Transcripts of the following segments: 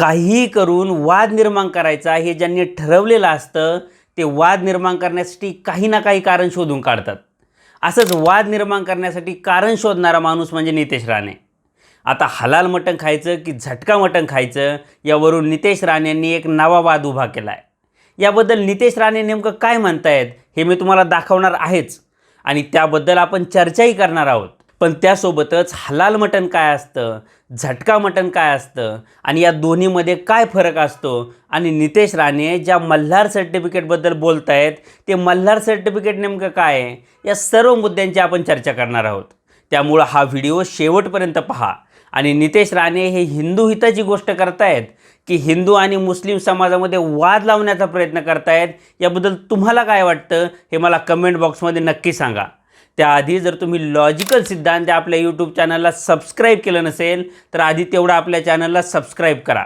काहीही करून वाद निर्माण करायचा हे ज्यांनी ठरवलेलं असतं ते वाद निर्माण करण्यासाठी काही ना काही कारण शोधून काढतात. असंच वाद निर्माण करण्यासाठी कारण शोधणारा माणूस म्हणजे नितेश राणे. आता हलाल मटण खायचं की झटका मटण खायचं यावरून नितेश राणेंनी एक नवा वाद उभा केला आहे याबद्दल नितेश राणे नेमकं काय म्हणतायत हे मी तुम्हाला दाखवणार आहेच. आणि त्याबद्दल आपण चर्चाही करणार आहोत. पण त्यासोबतच हलाल मटण काय असतं झटका मटण काय असतं आणि या दोन्हीमध्ये काय फरक असतो? आणि नितेश राणे ज्या मल्हार सर्टिफिकेटबद्दल बोलत आहेत ते मल्हार सर्टिफिकेट नेमकं काय आहे? या सर्व मुद्द्यांची आपण चर्चा करणार आहोत. त्यामुळं हा व्हिडिओ शेवटपर्यंत पहा. आणि नितेश राणे हे हिंदू हिताची गोष्ट करतायत की हिंदू आणि मुस्लिम समाजामध्ये वाद लावण्याचा प्रयत्न करतायत याबद्दल तुम्हाला काय वाटतं हे मला कमेंट बॉक्समध्ये नक्की सांगा. त्याआधी जर तुम्ही लॉजिकल सिद्धांत आपल्या यूट्यूब चॅनलला सबस्क्राईब केलं नसेल तर आधी तेवढं आपल्या चॅनलला सबस्क्राईब करा.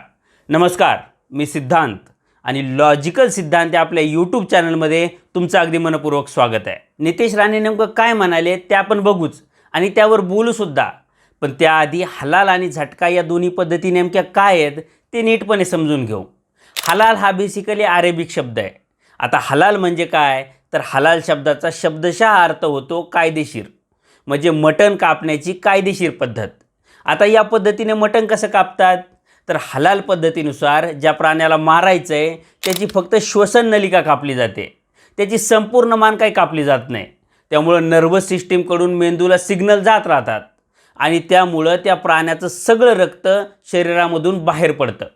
नमस्कार मी सिद्धांत आणि लॉजिकल सिद्धांत आपल्या यूट्यूब चॅनलमध्ये तुमचं अगदी मनपूर्वक स्वागत आहे. नितेश राणे नेमकं काय म्हणाले ते आपण बघूच आणि त्यावर बोलूसुद्धा पण त्याआधी हलाल आणि झटका या दोन्ही पद्धती नेमक्या काय आहेत ते नीटपणे समजून घेऊ. हलाल हा बेसिकली अरेबिक शब्द आहे. आता हलाल म्हणजे काय? तर हलाल शब्दाचा शब्दशः अर्थ होतो कायदेशीर. म्हणजे मटण कापण्याची कायदेशीर पद्धत. आता या पद्धतीने मटण कसं कापतात? तर हलाल पद्धतीनुसार ज्या प्राण्याला मारायचं आहे त्याची फक्त श्वसन नलिका कापली जाते. त्याची संपूर्ण मान काही कापली जात नाही. त्यामुळं नर्वस सिस्टीमकडून मेंदूला सिग्नल जात राहतात. आणि त्यामुळं त्या प्राण्याचं सगळं रक्त शरीरामधून बाहेर पडतं.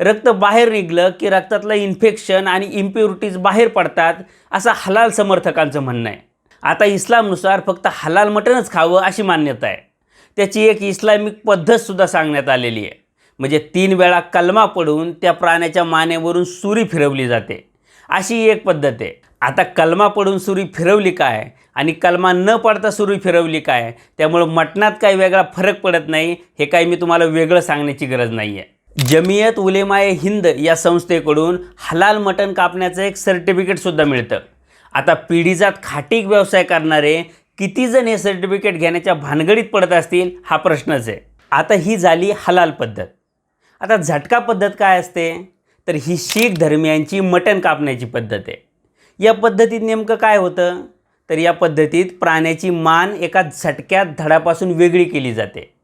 रक्त बाहेर निघलं की रक्तातलं इन्फेक्शन आणि इम्प्युरिटीज बाहेर पडतात असं हलाल समर्थकांचं म्हणणं आहे. आता इस्लामनुसार फक्त हलाल मटणच खावं अशी मान्यता आहे. त्याची एक इस्लामिक पद्धतसुद्धा सांगण्यात आलेली आहे. म्हणजे तीन वेळा कलमा पडून त्या प्राण्याच्या मानेवरून सुरी फिरवली जाते. अशी एक पद्धत आहे. आता कलमा पडून सुरी फिरवली काय आणि कलमा न पडता सुरी फिरवली काय त्यामुळं मटणात काही वेगळा फरक पडत नाही हे काही मी तुम्हाला वेगळं सांगण्याची गरज नाही आहे जमियत उलेमाए हिंद या संस्थेकडून हलाल मटण कापण्याचं एक सर्टिफिकेटसुद्धा मिळतं. आता पिढीजात खाटीक व्यवसाय करणारे कितीजण हे सर्टिफिकेट घेण्याच्या भानगडीत पडत असतील हा प्रश्नच आहे. आता ही झाली हलाल पद्धत. आता झटका पद्धत काय असते? तर ही शीख धर्मियांची मटण कापण्याची पद्धत आहे. या पद्धतीत नेमकं काय होतं? तर या पद्धतीत प्राण्याची मान एका झटक्यात धडापासून वेगळी केली जाते.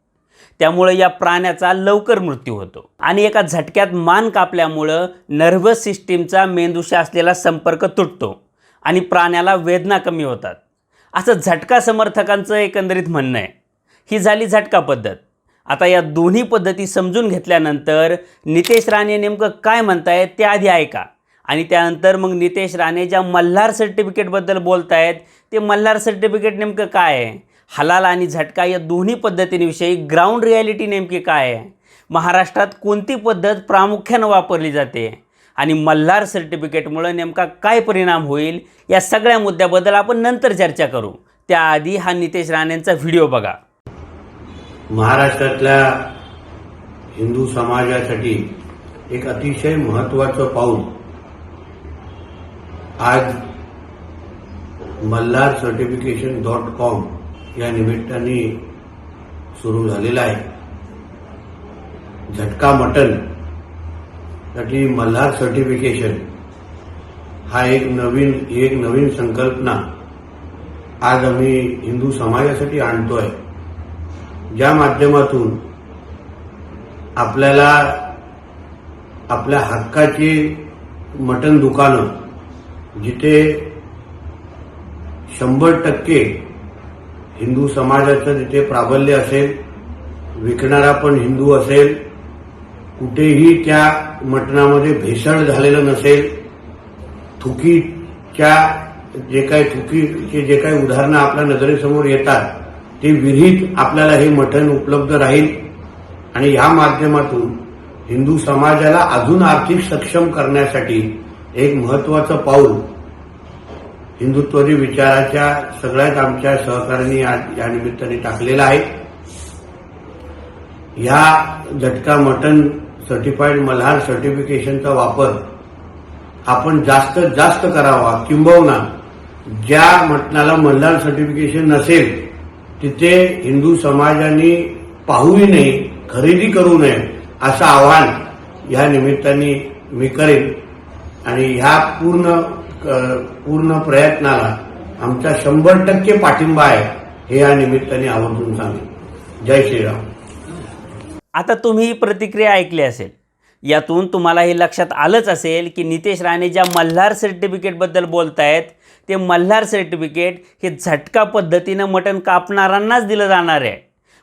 त्यामुळं या प्राण्याचा लवकर मृत्यू होतो. आणि एका झटक्यात मान कापल्यामुळं नर्व्हस सिस्टीमचा मेंदूशी असलेला संपर्क तुटतो आणि प्राण्याला वेदना कमी होतात. असं झटका समर्थकांचं एकंदरीत म्हणणं आहे. ही झाली झटका पद्धत. आता या दोन्ही पद्धती समजून घेतल्यानंतर नितेश राणे नेमकं काय म्हणतायत ते आधी ऐका. आणि त्यानंतर मग नितेश राणे ज्या मल्हार सर्टिफिकेटबद्दल बोलतायत ते मल्हार सर्टिफिकेट नेमकं काय आहे? हलाल आणि झटका या दोन्ही पद्धतींविषयी ग्राउंड रियालिटी नेमकी काय आहे? महाराष्ट्रात कोणती पद्धत प्रामुख्यानं वापरली जाते? आणि मल्हार सर्टिफिकेटमुळं नेमका काय परिणाम होईल? या सगळ्या मुद्द्याबद्दल आपण नंतर चर्चा करू. त्याआधी हा नितेश राणेंचा व्हिडिओ बघा. महाराष्ट्रातल्या हिंदू समाजासाठी एक अतिशय महत्वाचं पाऊल आज मल्हार सर्टिफिकेशन डॉट कॉम या निमित्ताने सुरू झालेला आहे. झटका मटनसाठी मल्हार सर्टिफिकेशन हा एक नवीन ही एक नवीन संकल्पना आज आम्ही हिंदू समाजासाठी आणतोय. ज्या माध्यमातून आपल्याला आपल्या हक्काची मटण दुकानं जिथे शंभर टक्के हिंदू समाजाचं तिथे प्राबल्य असेल विकणारा पण हिंदू असेल कुठेही त्या मटणामध्ये भेसळ झालेलं नसेल थुकीच्या जे काही थुकीचे जे काही उदाहरणं आपल्या नजरेसमोर येतात ते विहित आपल्याला हे मटण उपलब्ध राहील. आणि या माध्यमातून हिंदू समाजाला अजून आर्थिक सक्षम करण्यासाठी एक महत्वाचं पाऊल हिंदुत्वरी विचाराच्या सगळ्याच आमच्या सहकार्यांनी या निमित्ताने टाकलेला आहे. या झटका मटन सर्टिफाईड मल्हार सर्टिफिकेशनचा वापर आपण जास्त जास्त करावा किंबहुना ज्या मटणाला मल्हार सर्टिफिकेशन नसेल तिथे हिंदू समाजाने पाहूही नाही खरेदी करू नये असं आवाहन ह्या निमित्ताने मी करेन. आणि ह्या पूर्ण पूर्ण प्रयत्नाला आमचा शंभर टक्के पाठिंबा आहे हे या निमित्ताने आवर्जून सांगेन. जय श्रीराम. आता तुम्ही ही प्रतिक्रिया ऐकली असेल. यातून तुम्हाला हे लक्षात आलंच असेल की नितेश राणे ज्या मल्हार सर्टिफिकेटबद्दल बोलतायत ते मल्हार सर्टिफिकेट हे झटका पद्धतीनं मटण कापणाऱ्यांनाच दिलं जाणार आहे.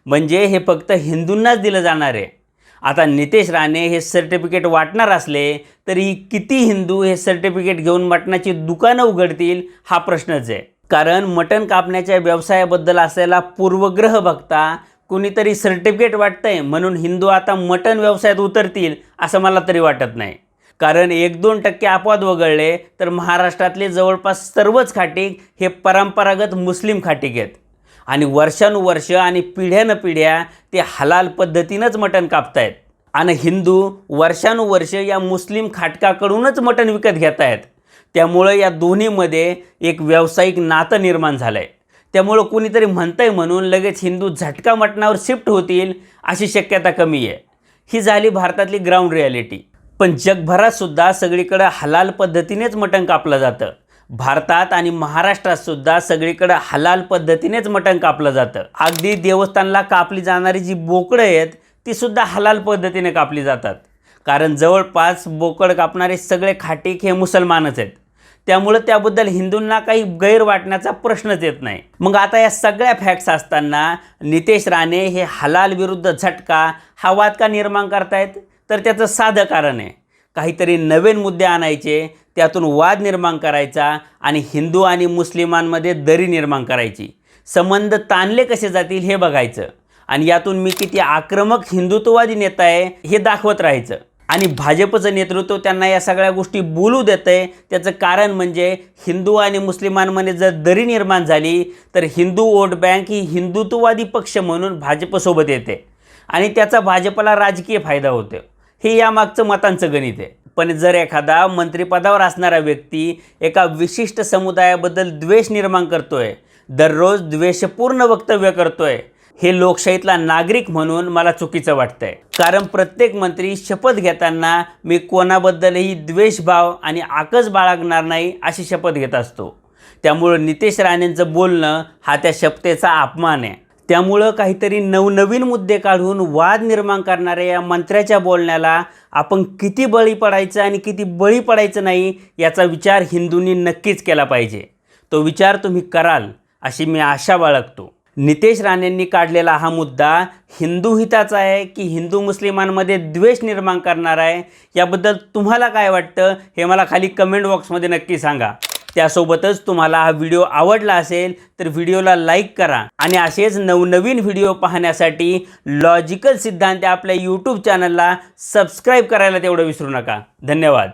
म्हणजे हे फक्त हिंदूंनाच दिलं जाणार आहे. आता नितेश राणे हे सर्टिफिकेट वाटणार असले तरी किती हिंदू हे सर्टिफिकेट घेऊन मटणाची दुकानं उघडतील हा प्रश्नच आहे. कारण मटण कापण्याच्या व्यवसायाबद्दल असलेला पूर्वग्रह बघता कुणीतरी सर्टिफिकेट वाटतंय म्हणून हिंदू आता मटण व्यवसायात उतरतील असं मला तरी वाटत नाही. कारण एक दोन टक्के अपवाद वगळले तर महाराष्ट्रातले जवळपास सर्वच खाटीक हे परंपरागत मुस्लिम खाटीक आहेत आणि वर्षानुवर्ष आणि पिढ्यानपिढ्या ते हलाल पद्धतीनंच मटण कापतायत. आणि हिंदू वर्षानुवर्ष या मुस्लिम खाटकाकडूनच मटण विकत घेत आहेत त्यामुळं या दोन्हीमध्ये एक व्यावसायिक नातं निर्माण झालं आहे त्यामुळं कोणीतरी म्हणतंय म्हणून लगेच हिंदू झटका मटणावर शिफ्ट होतील अशी शक्यता कमी आहे. ही झाली भारतातली ग्राउंड रियालिटी पण जगभरात सुद्धा सगळीकडं हलाल पद्धतीनेच मटण कापलं जातं. भारतात आणि महाराष्ट्रात सुद्धा सगळीकडं हलाल पद्धतीनेच मटण कापलं जातं. अगदी देवस्थानला कापली जाणारी जी बोकडं आहेत ती सुद्धा हलाल पद्धतीने कापली जातात. कारण जवळपास बोकड कापणारे सगळे खाटीक हे मुसलमानच आहेत. त्यामुळं त्याबद्दल हिंदूंना काही गैर वाटण्याचा प्रश्नच येत नाही. मग आता या सगळ्या फॅक्ट्स असताना नितेश राणे हे हलाल विरुद्ध झटका हा वाद का निर्माण करतायत? तर त्याचं साधं कारण आहे. काहीतरी नवीन मुद्दे आणायचे त्यातून वाद निर्माण करायचा आणि हिंदू आणि मुस्लिमांमध्ये दरी निर्माण करायची. संबंध ताणले कसे जातील हे बघायचं. आणि यातून मी किती आक्रमक हिंदुत्ववादी नेता आहे हे दाखवत राहायचं. आणि भाजपचं नेतृत्व त्यांना या सगळ्या गोष्टी बोलू देत आहे त्याचं कारण म्हणजे हिंदू आणि मुस्लिमांमध्ये जर दरी निर्माण झाली तर हिंदू वोट बँक ही हिंदुत्ववादी पक्ष म्हणून भाजपसोबत येते. आणि त्याचा भाजपला राजकीय फायदा होतो हे यामागचं मतांचं गणित आहे. पण जर एखादा मंत्रिपदावर असणारा व्यक्ती एका विशिष्ट समुदायाबद्दल द्वेष निर्माण करतोय दररोज द्वेषपूर्ण वक्तव्य करतोय हे लोकशाहीतला नागरिक म्हणून मला चुकीचं वाटतंय. कारण प्रत्येक मंत्री शपथ घेताना मी कोणाबद्दलही द्वेषभाव आणि आकस बाळगणार नाही अशी शपथ घेत असतो. त्यामुळं नितेश राणेंचं बोलणं हा त्या शपथेचा अपमान आहे. त्यामुळं काहीतरी नवनवीन मुद्दे काढून वाद निर्माण करणाऱ्या या मंत्र्याच्या बोलण्याला आपण किती बळी पडायचं आणि किती बळी पडायचं नाही याचा विचार हिंदूंनी नक्कीच केला पाहिजे. तो विचार तुम्ही कराल अशी मी आशा बाळगतो. नितेश राणेंनी काढलेला हा मुद्दा हिंदू हिताचा आहे की हिंदू मुस्लिमांमध्ये द्वेष निर्माण करणार आहे? याबद्दल तुम्हाला काय वाटतं? हे मला खाली कमेंट बॉक्समध्ये नक्की सांगा. त्यासोबतच तुम्हाला हा व्हिडिओ आवडला असेल तर व्हिडिओला लाईक करा आणि असेच नवनवीन व्हिडिओ पाहण्यासाठी लॉजिकल सिद्धांत आपल्या यूट्यूब चॅनलला सबस्क्राईब करायला तेवढं विसरू नका. धन्यवाद.